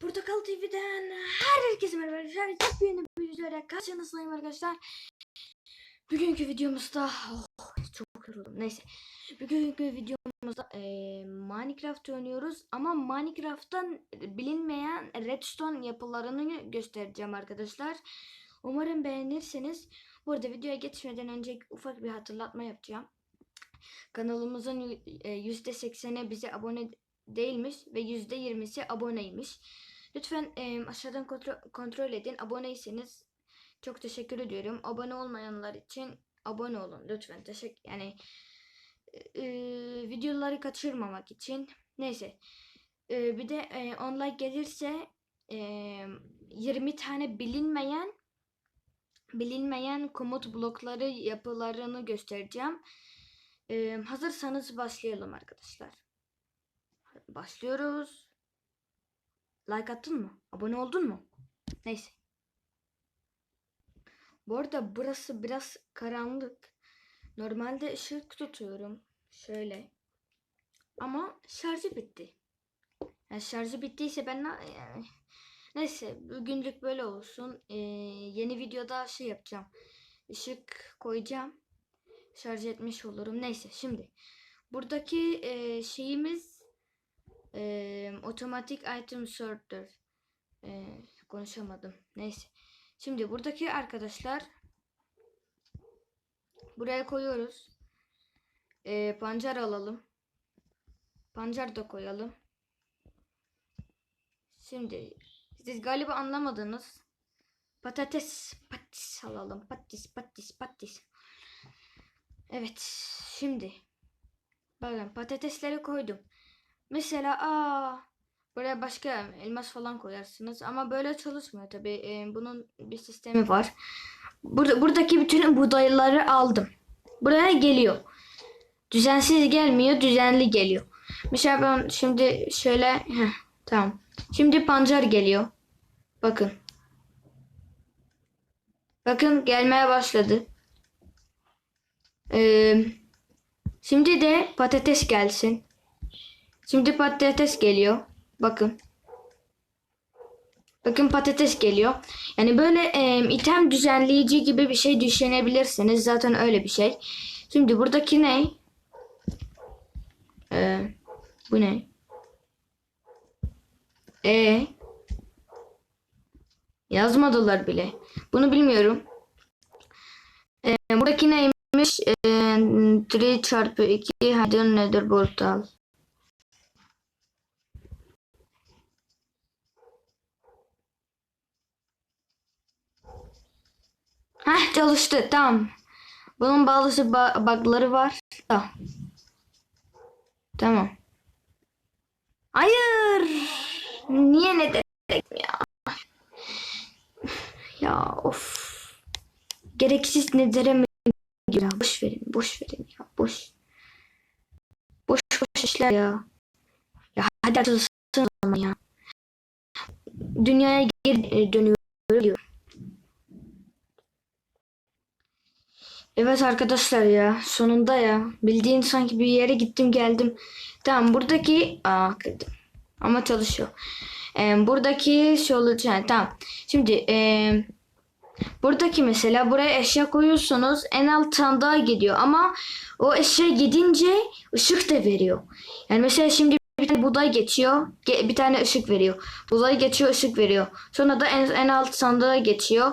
Portakal TV'den herkese merhaba arkadaşlar. Yepyeni bir videoyla karşınızdayım arkadaşlar. Bugünkü videomuzda oh, çok yoruldum. Neyse. Bugünkü videomuzda eee, Minecraft oynuyoruz ama Minecraft'tan bilinmeyen redstone yapılarını göstereceğim arkadaşlar. Umarım beğenirsiniz. Bu arada videoya geçmeden önce ufak bir hatırlatma yapacağım. Kanalımızın y- e, %80'i bize abone değilmiş ve %20'si aboneymiş. Lütfen e, aşağıdan kontrol, kontrol edin. Aboneyseniz çok teşekkür ediyorum. Abone olmayanlar için abone olun lütfen. Teşekkür yani e, videoları kaçırmamak için. Neyse. E, bir de e, 10 like gelirse e, 20 tane bilinmeyen bilinmeyen komut blokları yapılarını göstereceğim. E, hazırsanız başlayalım arkadaşlar. Başlıyoruz. Like attın mı? Abone oldun mu? Neyse. Bu arada burası biraz karanlık. Normalde ışık tutuyorum. Şöyle. Ama şarjı bitti. Yani şarjı bittiyse ben na- yani neyse bugünlük böyle olsun. Ee, yeni videoda şey yapacağım. Işık koyacağım. Şarj etmiş olurum. Neyse şimdi buradaki e, şeyimiz e, otomatik item sorter. E, konuşamadım. Neyse. Şimdi buradaki arkadaşlar buraya koyuyoruz. E, pancar alalım. Pancar da koyalım. Şimdi siz galiba anlamadınız. Patates, patis alalım. Patis, patis, patis. Evet, şimdi bakın patatesleri koydum. Mesela aa buraya başka elmas falan koyarsınız ama böyle çalışmıyor tabii. bunun bir sistemi var. Burada buradaki bütün buğdayları aldım. Buraya geliyor. Düzensiz gelmiyor, düzenli geliyor. Mesela ben şimdi şöyle heh, tamam. Şimdi pancar geliyor. Bakın. Bakın gelmeye başladı. Ee, şimdi de patates gelsin. Şimdi patates geliyor. Bakın. Bakın patates geliyor. Yani böyle e, item düzenleyici gibi bir şey düşünebilirsiniz. Zaten öyle bir şey. Şimdi buradaki ne? Ee, bu ne? E yazmadılar bile. Bunu bilmiyorum. Ee, buradaki neymiş? Ee, 3 çarpı 2 hidden nether portal. Heh çalıştı. Tamam. Bunun bazı ba- bug'ları var. Tamam. Tamam. Hayır. Niye ne dedim ya? Ya of. Gereksiz nedere mi ya? Boş verin, boş verin ya. Boş. Boş boş işler ya. Ya hadi açılsın o zaman ya. Dünyaya geri dönüyor. diyor. Evet arkadaşlar ya sonunda ya bildiğin sanki bir yere gittim geldim. Tamam buradaki aa kırdım ama çalışıyor. Ee, buradaki şey olacak tamam. Şimdi ee, buradaki mesela buraya eşya koyuyorsunuz en alt sandığa gidiyor ama o eşya gidince ışık da veriyor. Yani mesela şimdi bir tane buğday geçiyor ge- bir tane ışık veriyor. Buğday geçiyor ışık veriyor. Sonra da en, en alt sandığa geçiyor.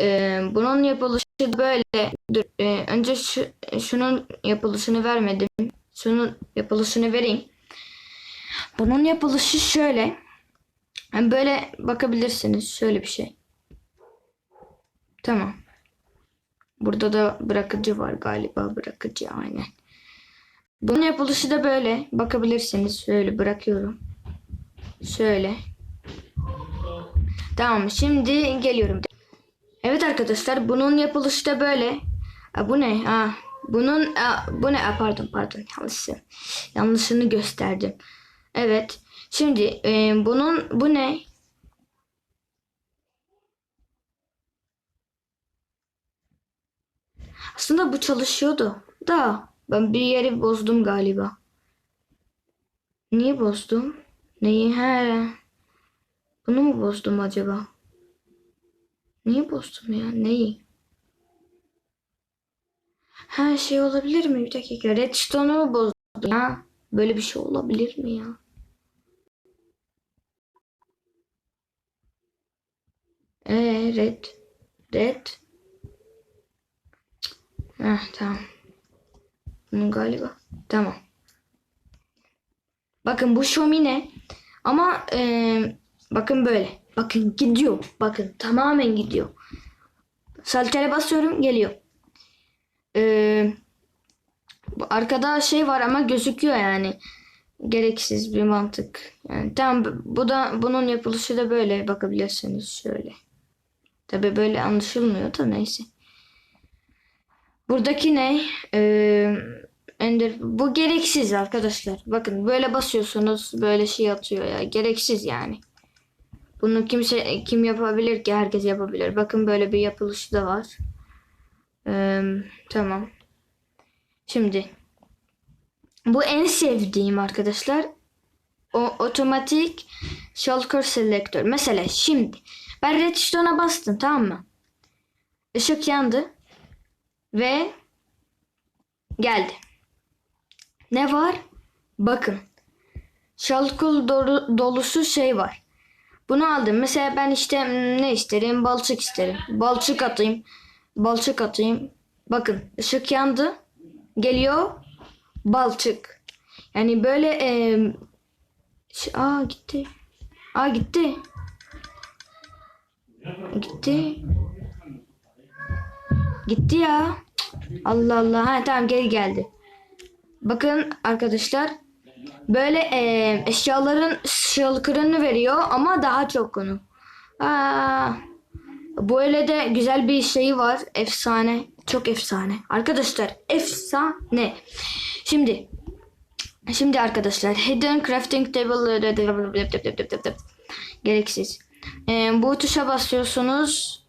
Ee, bunun yapılışı böyle. Dur, e, önce şu, şunun yapılışını vermedim. Şunun yapılışını vereyim. Bunun yapılışı şöyle. Yani böyle bakabilirsiniz. Şöyle bir şey. Tamam. Burada da bırakıcı var galiba. Bırakıcı aynen. Bunun yapılışı da böyle. Bakabilirsiniz. Şöyle bırakıyorum. Şöyle. Tamam. Şimdi geliyorum. Evet arkadaşlar bunun yapılışı da böyle. Aa, bu ne? Aa, bunun aa, bu ne? Aa, pardon pardon yanlışı. Yanlışını gösterdim. Evet. Şimdi e, bunun bu ne? Aslında bu çalışıyordu. Da ben bir yeri bozdum galiba. Niye bozdum? Neyi? He. Bunu mu bozdum acaba? Niye bozdum ya? Neyi? Ha şey olabilir mi? Bir dakika. Redstone'u mu bozdum ya? Böyle bir şey olabilir mi ya? Ee, red. Red. Heh, tamam. Bunun galiba. Tamam. Bakın bu şömine. Ama eee, bakın böyle. Bakın gidiyor. Bakın tamamen gidiyor. Saltere basıyorum geliyor. Bu arkada şey var ama gözüküyor yani. Gereksiz bir mantık. Yani tamam bu da bunun yapılışı da böyle bakabilirsiniz şöyle. Tabi böyle anlaşılmıyor da neyse. Buradaki ne? Ee, Ender bu gereksiz arkadaşlar. Bakın böyle basıyorsunuz böyle şey atıyor ya. Gereksiz yani. Bunu kimse kim yapabilir ki? Herkes yapabilir. Bakın böyle bir yapılışı da var. Ee, tamam. Şimdi bu en sevdiğim arkadaşlar. O otomatik shulker selector. Mesela şimdi ben redstone'a bastım tamam mı? Işık yandı ve geldi. Ne var? Bakın. Şalkul dolu, dolusu şey var. Bunu aldım. Mesela ben işte hmm, ne isterim? Balçık isterim. Balçık atayım. Balçık atayım. Bakın ışık yandı. Geliyor. Balçık. Yani böyle e, aa gitti. Aa gitti. Gitti. Gitti ya. Allah Allah. Ha tamam geri geldi. Bakın arkadaşlar. Böyle e, eşyaların şalkırını veriyor ama daha çok onu. Aa, böyle de güzel bir şeyi var. Efsane. Çok efsane. Arkadaşlar efsane. Şimdi Şimdi arkadaşlar hidden crafting table gereksiz. Ee, bu tuşa basıyorsunuz.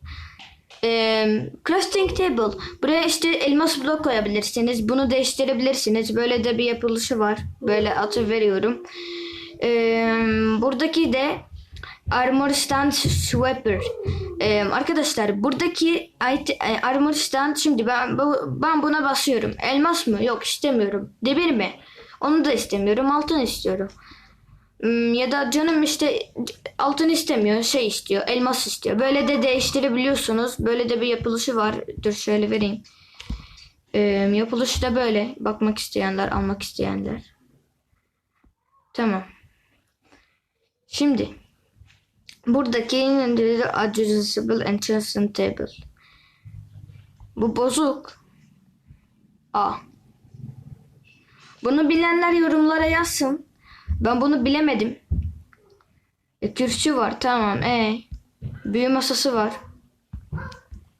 Ee, crafting table. Buraya işte elmas blok koyabilirsiniz. Bunu değiştirebilirsiniz. Böyle de bir yapılışı var. Böyle atı veriyorum. Ee, buradaki de Armor Stand Swapper. Ee, arkadaşlar buradaki e, Armor Stand şimdi ben ben buna basıyorum. Elmas mı? Yok istemiyorum. Demir mi? Onu da istemiyorum. Altın istiyorum. Hmm, Ya da canım işte altın istemiyor. Şey istiyor. Elmas istiyor. Böyle de değiştirebiliyorsunuz. Böyle de bir yapılışı var. Dur şöyle vereyim. Yapılışı da böyle. Bakmak isteyenler, almak isteyenler. Tamam. Şimdi buradaki adjustable enchantment table. Bu bozuk. A. Bunu bilenler yorumlara yazsın. Ben bunu bilemedim. E, kürsü var tamam. E büyü masası var.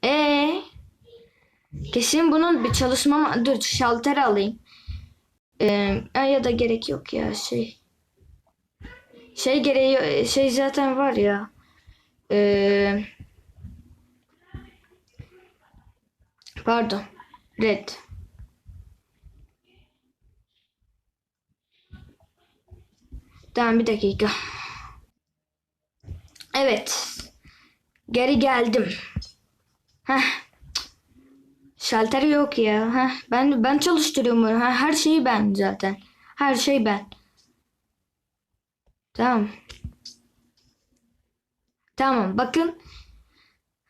E kesin bunun bir çalışma ma- dur şalter alayım. E, ya da gerek yok ya şey. Şey gereği şey zaten var ya. E, pardon. Red. Tamam bir dakika. Evet. Geri geldim. Heh. Şalter yok ya. Heh. Ben ben çalıştırıyorum. Heh, Her şeyi ben zaten. Her şey ben. Tamam. Tamam bakın.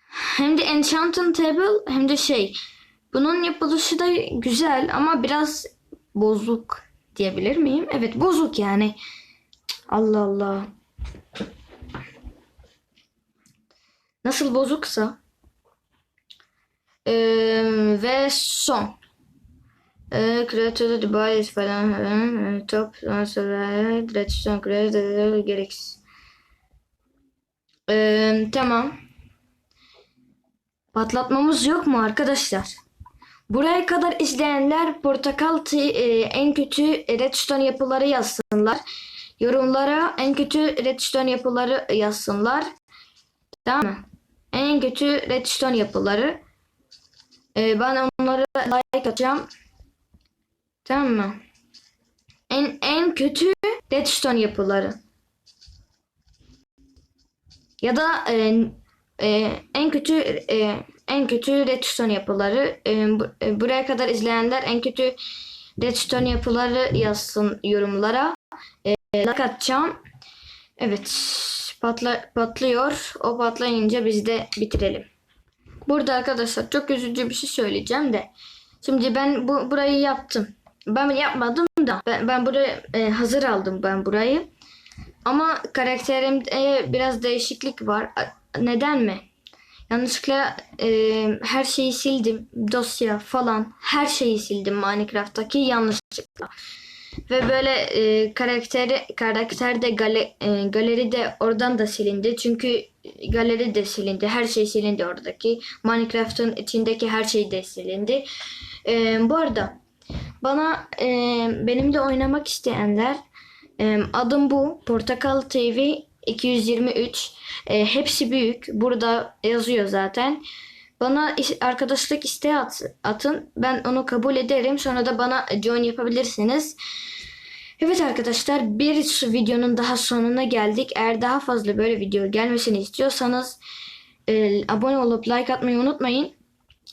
Hem de Enchanted Table hem de şey. Bunun yapılışı da güzel ama biraz bozuk diyebilir miyim? Evet bozuk yani. Allah Allah. Nasıl bozuksa. Ee, ve son. Ee, Creator device falan top sonra redstone creator gereksiz. Tamam. Patlatmamız yok mu arkadaşlar? Buraya kadar izleyenler portakal en kötü redstone yapıları yazsınlar. Yorumlara en kötü redstone yapıları yazsınlar. Tamam mı? En kötü redstone yapıları. Ee, ben onlara like atacağım. Tamam mı? En en kötü redstone yapıları. ya da e, e, en kötü e, en kötü redstone yapıları e, bu- e, buraya kadar izleyenler en kötü redstone yapıları yazsın yorumlara. E, like atacağım. Evet patla, patlıyor. O patlayınca biz de bitirelim. Burada arkadaşlar çok üzücü bir şey söyleyeceğim de. Şimdi ben bu burayı yaptım. Ben yapmadım da ben, ben burayı e, hazır aldım ben burayı. Ama karakterimde biraz değişiklik var. Neden mi? Yanlışlıkla e, her şeyi sildim. Dosya falan her şeyi sildim Minecraft'taki yanlışlıkla. Ve böyle e, karakteri karakterde gale, e, galeri de oradan da silindi. Çünkü galeri de silindi. Her şey silindi oradaki. Minecraft'ın içindeki her şey de silindi. E, bu arada bana e, benimle oynamak isteyenler e, adım bu. Portakal TV 223. E, hepsi büyük. Burada yazıyor zaten. Bana is- arkadaşlık isteği at- atın. Ben onu kabul ederim. Sonra da bana join yapabilirsiniz. Evet arkadaşlar bir videonun daha sonuna geldik. Eğer daha fazla böyle video gelmesini istiyorsanız e, abone olup like atmayı unutmayın.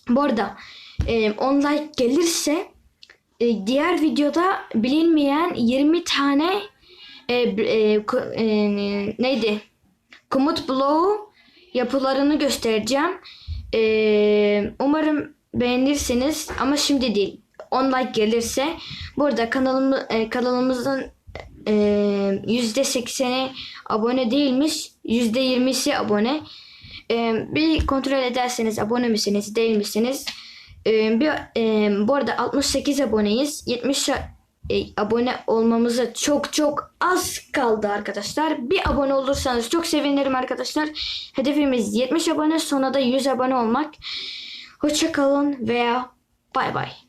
Bu arada e, 10 like gelirse e, diğer videoda bilinmeyen 20 tane e, e, ko- e, neydi? Komut bloğu yapılarını göstereceğim. E, umarım beğenirsiniz ama şimdi değil. 10 like gelirse burada kanalımı, e, kanalımızın e, %80'i abone değilmiş. %20'si abone. E, bir kontrol ederseniz abone misiniz değil misiniz? E, bir, e, bu arada 68 aboneyiz. 70 e, abone olmamıza çok çok az kaldı arkadaşlar. Bir abone olursanız çok sevinirim arkadaşlar. Hedefimiz 70 abone sonra da 100 abone olmak. Hoşça kalın veya bay bay.